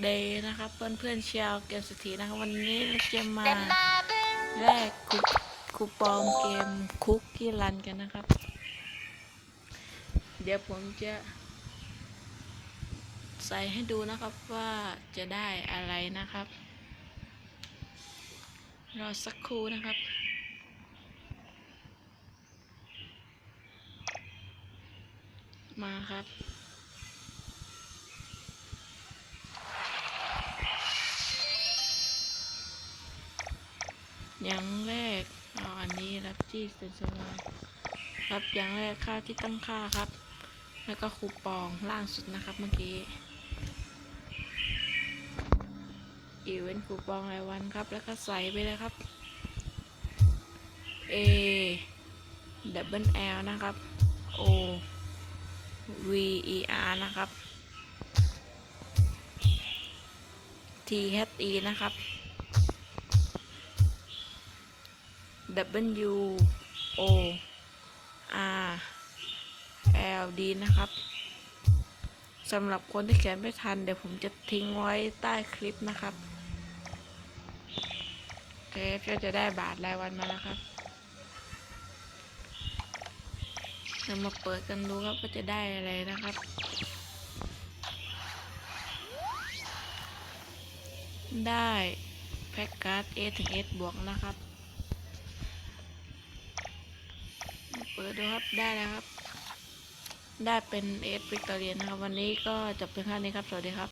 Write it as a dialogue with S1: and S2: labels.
S1: เดย์นะครับเพื่อนเพื่อนๆชาวเกมสถีนะครับวันนี้เราจะมาแลกคูคูปองเกมคุกกี้รันกันนะครับ เดี๋ยวผมจะใส่ให้ดูนะครับว่าจะได้อะไรนะครับ รอสักครู่นะครับมาครับ อย่างแรกเอาอันนี้รับจี้เซนสวายครับอย่างแรกค่าที่ตั้งค่าครับ แล้วก็คูปองล่างสุดนะครับเมื่อกี้อีเวนต์คูปองรายวันครับ แล้วก็ใส่ไปเลยครับ A double L นะครับ O V E R นะครับ T H E นะครับ W O R L D นะครับสำหรับคนที่เขียนไม่ทัน เดี๋ยวผมจะทิ้งไว้ใต้คลิปนะครับเคก็จะได้บาทรายวันมาแล้วครับเรามาเปิดกันดูครับว่าจะได้อะไรนะครับ ได้แพ็กการ์ด A ถึง S บวกนะครับ ปิดดูครับได้แล้วครับ ได้เป็นเอสวิกตอเรียนนะครับ วันนี้ก็จบเพียงแค่นี้ครับ สวัสดีครับ